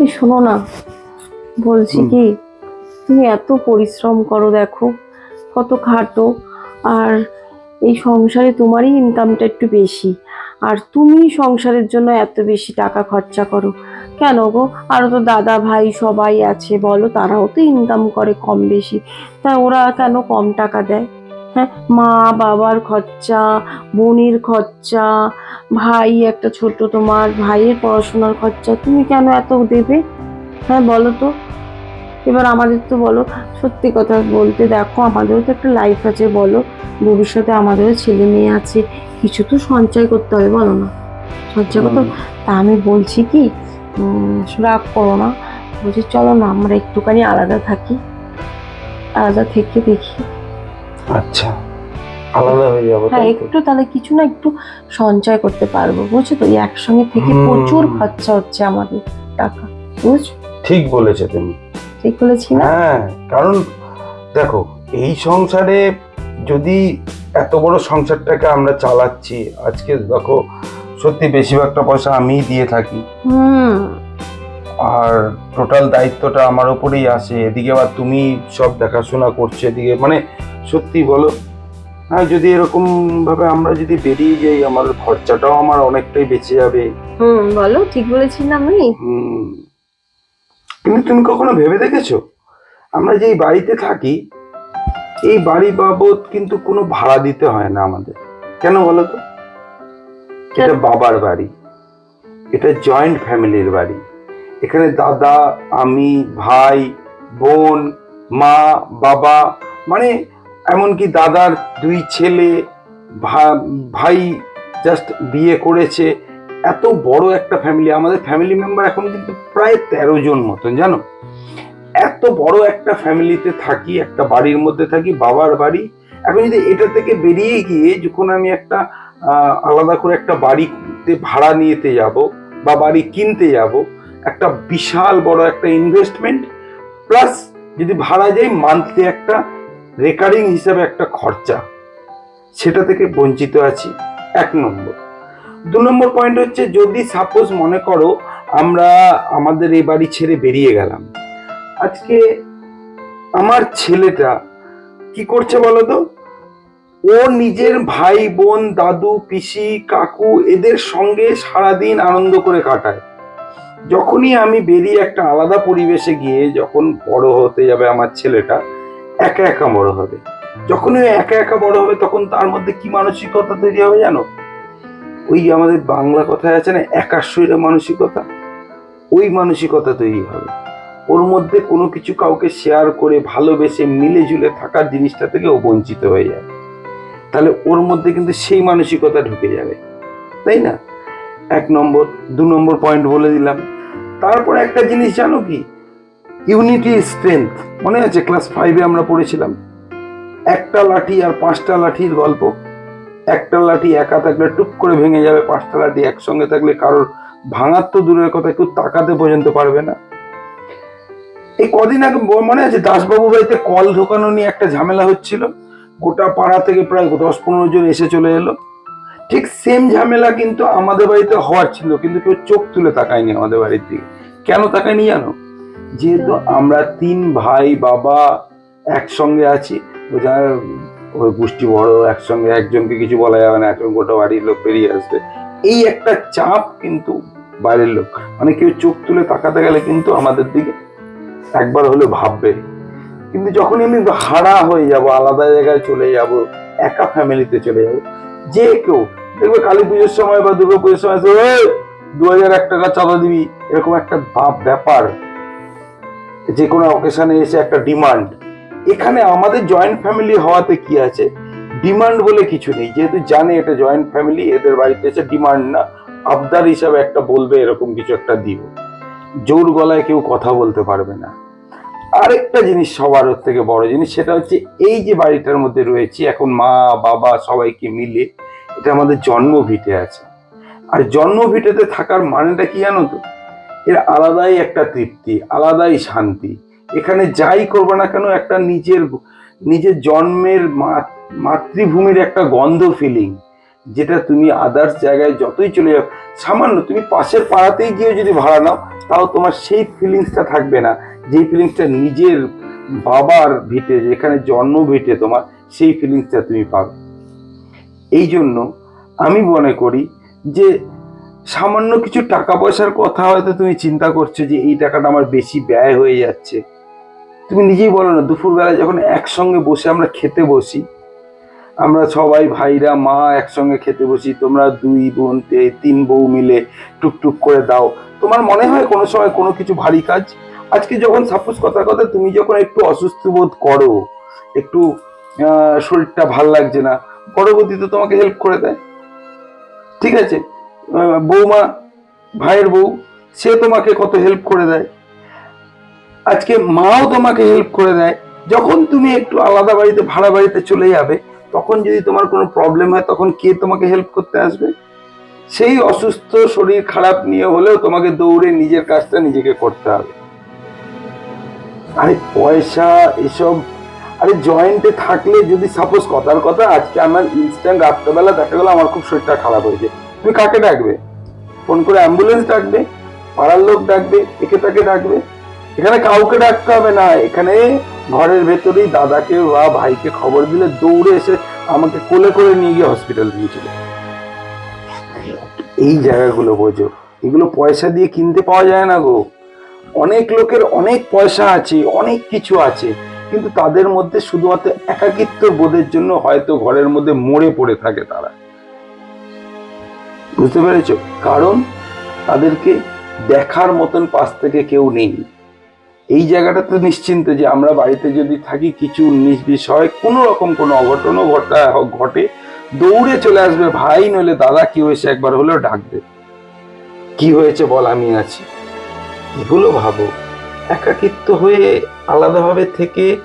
এই শোনো না বলছি কি তুমি এত পরিশ্রম করো দেখো কত খাটো আর এই সংসারে তোমারই ইনকামটা একটু বেশি আর তুমি সংসারের জন্য এত বেশি টাকা খরচা করো। কেন গো? আরও তো দাদা ভাই সবাই আছে বলো তারাও তো ইনকাম করে কম বেশি তা ওরা কেন কম টাকা দেয়? হ্যাঁ মা বাবার খরচা বোনের খরচা ভাই একটা ছোট তোমার ভাইয়ের পড়াশোনার খরচা তুমি কেন এত দেবে? হ্যাঁ বলো তো। এবার আমাদের তো বলো সত্যি কথা বলতে দেখো আমাদেরও তো একটা লাইফ আছে বলো। ভবিষ্যতে আমাদেরও ছেলে মেয়ে আছে কিছু তো সঞ্চয় করতে হবে বলো না। সঞ্চয় করতে তা আমি বলছি কি রাগ করো না। বলছি চলো না আমরা একটুখানি আলাদা থাকি। আলাদা থেকে দেখি। আচ্ছা আলাদা হয়ে যাব হ্যাঁ একটু তাহলে কিছু না একটু সঞ্চয় করতে পারব বুঝছ? তো একসঙ্গে থেকে প্রচুর খরচা হচ্ছে আমাদের টাকা বুঝছ? ঠিক বলেছ তুমি। ঠিক বলেছি না? হ্যাঁ কারণ দেখো এই সংসারে যদি এত বড় সংসারটাকে আমরা চালাচ্ছি আজকে দেখো সত্যি বেশিরভাগটা পয়সা আমিই দিয়ে থাকি। হুম। আর টোটাল দায়িত্বটা আমার ওপরেই আসে এদিকে আবার তুমি সব দেখাশোনা করছ এদিকে মানে সত্যি বলো? হ্যাঁ যদি এরকম ভাবে আমরা যদি বেরিয়ে যাই আমার খরচাটাও আমার অনেকটাই বেঁচে যাবে। হুম বলো ঠিক বলেছি না আমি কিন্তু তুমি কখনো ভেবে দেখেছ? আমরা যেই বাড়িতে থাকি এই বাড়ি বাবদ কিন্তু কোনো ভাড়া দিতে হয় না আমাদের। কেন বলো তো? এটা বাবার বাড়ি। এটা জয়েন্ট ফ্যামিলির বাড়ি। এখানে দাদা আমি ভাই বোন মা বাবা মানে এমনকি দাদার দুই ছেলে ভাই জাস্ট বিয়ে করেছে। এত বড় একটা ফ্যামিলি আমাদের ফ্যামিলি মেম্বার এখন কিন্তু প্রায় তেরো জন মতন, জানো? এত বড় একটা ফ্যামিলিতে থাকি, একটা বাড়ির মধ্যে থাকি, বাবার বাড়ি। এখন যদি এটা থেকে বেরিয়ে গিয়ে যখন আমি একটা আলাদা করে একটা বাড়িতে ভাড়া নিতে যাব বা বাড়ি কিনতে যাব, একটা বিশাল বড় একটা ইনভেস্টমেন্ট প্লাস যদি ভাড়া যাই মান্থলি একটা রেকারিং হিসাবে একটা খরচা। সেটা থেকে বঞ্চিত আছি এক নম্বর। দু নম্বর পয়েন্ট হচ্ছে, যদি সাপোজ মনে করো আমরা আমাদের এই বাড়ি ছেড়ে বেরিয়ে গেলাম, আজকে আমার ছেলেটা কি করছে বলো তো? ও নিজের ভাই, বোন, দাদু, পিসি, কাকু এদের সঙ্গে সারাদিন আনন্দ করে কাটায়। যখনই আমি বেরিয়ে একটা আলাদা পরিবেশে গিয়ে যখন বড় হতে যাবে আমার ছেলেটা একা একা বড় হবে। যখনই ও একা একা বড় হবে, তখন তার মধ্যে কি মানসিকতা তৈরি হবে জানো? ওই আমাদের বাংলা কথায় আছে না একাশ্বরের মানসিকতা? ওই মানসিকতা তৈরি হবে। ওর মধ্যে কোনো কিছু কাউকে শেয়ার করে ভালোবেসে মিলে ঝুলে থাকার জিনিসটা থেকে ও বঞ্চিত হয়ে যাবে তাহলে ওর মধ্যে কিন্তু সেই মানসিকতা ঢুকে যাবে। তাই না? এক নম্বর, দু নম্বর পয়েন্ট বলে দিলাম। তারপরে একটা জিনিস জানো কি? ইউনিটি স্ট্রেংথ মনে আছে? ক্লাস ফাইভে আমরা পড়েছিলাম। একটা লাঠি আর পাঁচটা লাঠির গল্প। একটা লাঠি একা থাকলে টুক করে ভেঙে যাবে, পাঁচটা লাঠি একসঙ্গে থাকলে কারোর ভাঙার তো দূরের কথা, কেউ তাকাতে পর্যন্ত পারবে না। এই কদিন আগে মনে আছে? দাসবাবু বাড়িতে কল ঢোকানো নিয়ে একটা ঝামেলা হচ্ছিল। গোটা পাড়া থেকে প্রায় দশ পনেরো জন এসে চলে এলো। ঠিক সেম ঝামেলা কিন্তু আমাদের বাড়িতে হওয়ার ছিল, কিন্তু কেউ চোখ তুলে তাকায়নি আমাদের বাড়ির দিকে। কেন তাকায়নি জানো? যেহেতু আমরা তিন ভাই বাবা একসঙ্গে আছি যার ওই গোষ্ঠী বড় একসঙ্গে একজনকে কিছু বলা যাবে না একজন গোটা বাড়ির লোক বেরিয়ে আসবে। এই একটা চাপ কিন্তু বাইরের লোক মানে কেউ চোখ তুলে তাকাতে গেলে কিন্তু আমাদের দিকে একবার হলে ভাববে। কিন্তু যখনই আমি হারা হয়ে যাব আলাদা জায়গায় চলে যাব একা ফ্যামিলিতে চলে যাব যে কেউ দেখবে কালী পুজোর সময় বা দুর্গা পুজোর সময় দু হাজার এক টাকা চাঁদা দিবি। এরকম একটা ভাব ব্যাপার। যে কোনো অকেশনে এসে একটা ডিমান্ড এখানে আমাদের জয়েন্ট ফ্যামিলি হওয়াতে কি আছে? ডিমান্ড বলে কিছু নেই। যেহেতু জানে এটা জয়েন্ট ফ্যামিলি এদের বাড়িতে এসে ডিমান্ড না। আবদার হিসাবে একটা বলবে, এরকম কিছু একটা দিব। জোর গলায় কেউ কথা বলতে পারবে না। আরেকটা জিনিস সবার থেকে বড় জিনিস, সেটা হচ্ছে এই যে বাড়িটার মধ্যে রয়েছি, এখন মা, বাবা সবাইকে মিলে, এটা আমাদের জন্ম ভিটে আছে। আর জন্ম ভিটেতে থাকার মানেটা কি জানো তো? এর আলাদাই একটা তৃপ্তি, আলাদাই শান্তি। এখানে যাই করবে না কেন, একটা নিজের নিজের জন্মের মাতৃভূমির একটা গন্ধ ফিলিং যেটা তুমি আদার্স জায়গায় যতই চলে যাও, সামান্য তুমি পাশের পাড়াতেই গিয়ে যদি ভাড়া নাও, তাও তোমার সেই ফিলিংসটা থাকবে না। যেই ফিলিংসটা নিজের বাবার ভিটে, যেখানে জন্ম ভিটে তোমার, সেই ফিলিংসটা তুমি পাবে। এই জন্য আমি মনে করি যে সামান্য কিছু টাকা পয়সার কথা হয়তো তুমি চিন্তা করছ যে এই টাকাটা আমার বেশি ব্যয় হয়ে যাচ্ছে। তুমি নিজেই বলো না, দুপুরবেলা যখন একসঙ্গে বসে আমরা খেতে বসি, আমরা সবাই ভাইরা, মা একসঙ্গে খেতে বসি, তোমরা দুই বোন তিন বউ মিলে টুকটুক করে দাও। তোমার মনে হয় কোনো সময় কোনো কিছু ভারী কাজ? আজকে যখন সাপোজ কথার কথা, তুমি যখন একটু অসুস্থ বোধ করো, একটু শরীরটা ভালো লাগছে না, পরবর্তীতে তোমাকে হেল্প করে দেয়। ঠিক আছে? বৌমা, ভাইয়ের বউ, সে তোমাকে কত হেল্প করে দেয়। আজকে মাও তোমাকে হেল্প করে দেয়। যখন তুমি একটু আলাদা বাড়িতে, ভাড়া বাড়িতে চলে যাবে, তখন যদি তোমার কোনো প্রবলেম হয়, তখন কে তোমাকে হেল্প করতে আসবে? সেই অসুস্থ শরীর খারাপ নিয়ে হলেও তোমাকে দৌড়ে নিজের কাজটা নিজেকে করতে হবে। আরে, পয়সা, এসব। আরে জয়েন্টে থাকলে যদি সাপোজ কথার কথা, আজকে আমার ইনস্ট্যান্ট রাত্রেবেলা দেখা গেলো, আমার খুব শরীরটা খারাপ হয়েছে তুমি কাকে ডাকবে? ফোন করে অ্যাম্বুলেন্স ডাকবে, পাড়ার লোক ডাকবে, একে তাকে ডাকবে। এখানে কাউকে ডাকতে হবে না, এখানে ঘরের ভেতরেই দাদাকে বা ভাইকে খবর দিলে দৌড়ে এসে আমাকে কোলে করে নিয়ে গিয়ে হসপিটাল দিয়েছিল এই জায়গাগুলো বোঝো, এগুলো পয়সা দিয়ে কিনতে পাওয়া যায় না গো। অনেক লোকের অনেক পয়সা আছে, অনেক কিছু আছে, কিন্তু তাদের মধ্যে শুধুমাত্র একাকিত্ব বোধের জন্য হয়তো ঘরের মধ্যে মরে পড়ে থাকে তারা। বুঝতে পেরেছ? কারণ তাদেরকে দেখার মতন পাশ থেকে কেউ নেই। এই জায়গাটা তো নিশ্চিন্ত যে আমরা বাড়িতে যদি থাকি, কিছু হয় কোনো রকম কোনো অঘটনও ঘটা, ঘটে, দৌড়ে চলে আসবে। ভাই, নইলে দাদা কি হয়েছে? একবার হলেও ডাকবে। কি হয়েছে বল, আমি আছি। এগুলো ভাবো। একাকিত্ব হয়ে আলাদাভাবে থেকে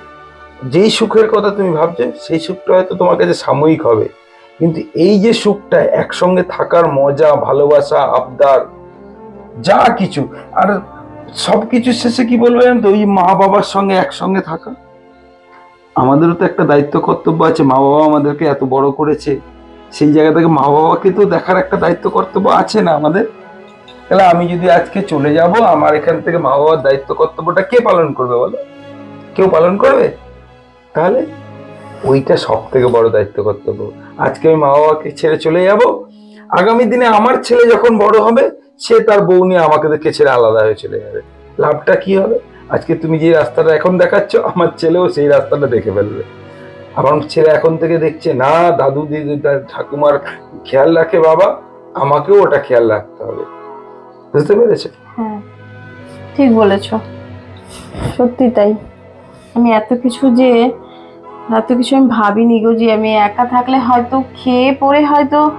যেই সুখের কথা তুমি ভাবছ, সেই সুখটা হয়তো তোমার কাছে সাময়িক হবে। কিন্তু এই যে সুখটা, একসঙ্গে থাকার মজা, ভালোবাসা, আবদার, যা কিছু, আর সব কিছু শেষে কি বলব জানো তো ওই মা বাবার সঙ্গে একসঙ্গে থাকা। আমাদেরও তো একটা দায়িত্ব কর্তব্য আছে, মা বাবা আমাদেরকে এত বড় করেছে, সেই জায়গা থেকে মা বাবাকে তো দেখার একটা দায়িত্ব কর্তব্য আছে না আমাদের? তাহলে আমি যদি আজকে চলে যাব, আমার এখান থেকে মা বাবার দায়িত্ব কর্তব্যটা কে পালন করবে বলো? কেউ পালন করবে? তাহলে ওইটা সব থেকে বড় দায়িত্ব কর্তব্য। আজকে আমি মা বাবাকে ছেড়ে চলে যাব। আগামী দিনে আমার ছেলে যখন বড় হবে, সে তার বউ নিয়ে আমাকে দেখে ছেড়ে আলাদা হয়ে চলে যাবে। লাভটা কি হবে? আজকে তুমি যে রাস্তাটা এখন দেখাচ্ছ, আমার ছেলেও সেই রাস্তাটা দেখে ফেলবে। আমার ছেলে এখন থেকে দেখছে, না, দাদু দিদি ঠাকুমার খেয়াল রাখে বাবা, আমাকেও ওটা খেয়াল রাখতে হবে। বুঝতে পেরেছ? হ্যাঁ ঠিক বলেছ। সত্যি তাই। আমি এত কিছু যে এত কিছু আমি ভাবিনি গো যে আমি একা থাকলে হয়তো খেয়ে পরে হয়তো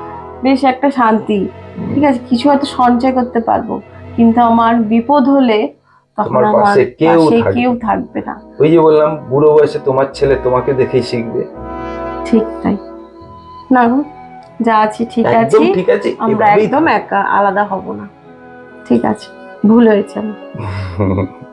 বেশ একটা শান্তি। ঠিক আছে কিছু হয়তো সঞ্চয় করতে পারব। কিন্তু আমার বিপদ হলে তখন আমার কেউ থাকবে কেউ থাকবে না। ওই যে বললাম বুড়ো বয়সে তোমার ছেলে তোমাকে দেখেই শিখবে। ঠিক তাই। না যা আছি ঠিক আছে ঠিক আছে আমরা একদম একা আলাদা হব না। ঠিক আছে ভুল হয়েছে আমার।